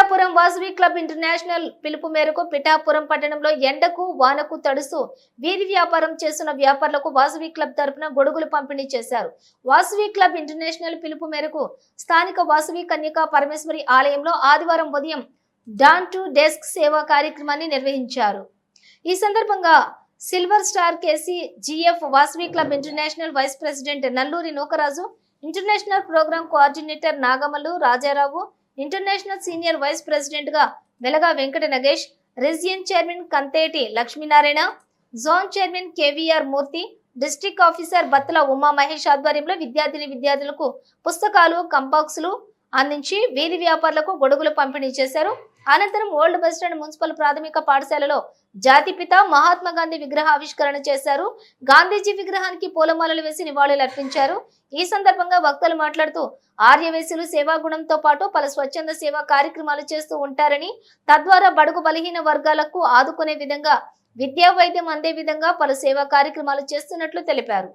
Pithapuram Vasavi club international పిలుపు మేరకు పిఠాపురం పట్టణంలో ఎండకు వానకు తడుస్తూ వీధి వ్యాపారం చేస్తున్న వ్యాపారులకు వాసవి క్లబ్ తరపున గొడుగులు పంపిణీ చేశారు. వాసవి క్లబ్ ఇంటర్నేషనల్ పిలుపు మేరకు స్థానిక వాసవి కన్యకా పరమేశ్వరి ఆలయంలో ఆదివారం ఉదయం డాన్ టు డెస్క్ సేవా కార్యక్రమాన్ని నిర్వహించారు. ఈ సందర్భంగా silver star KC GF Vasavi club international vice president Nalluri Nookaraju international programme coordinator Nagamallu Rajarao international senior vice ప్రెసిడెంట్గా Velaga Venkata Nagesh region chairman Kantheti Lakshminarayana zone chairman KVR Murthy district officer Battula Uma Mahesh ఆధ్వర్యంలో విద్యార్థిని విద్యార్థులకు పుస్తకాలు కంపాక్స్లు అందించి వీధి వ్యాపారులకు గొడుగులు పంపిణీ చేశారు. అనంతరం ఓల్డ్ బస్ స్టాండ్ మున్సిపల్ ప్రాథమిక పాఠశాలలో జాతిపిత మహాత్మా గాంధీ విగ్రహ ఆవిష్కరణ చేశారు. గాంధీజీ విగ్రహానికి పూలమాలలు వేసి నివాళులు అర్పించారు. ఈ సందర్భంగా వక్తలు మాట్లాడుతూ ఆర్యవేశులు సేవా గుణంతో పాటు పలు స్వచ్ఛంద సేవా కార్యక్రమాలు చేస్తూ ఉంటారని తద్వారా బడుగు బలహీన వర్గాలకు ఆదుకునే విధంగా విద్యా వైద్యం అందే విధంగా పలు సేవా కార్యక్రమాలు చేస్తున్నట్లు తెలిపారు.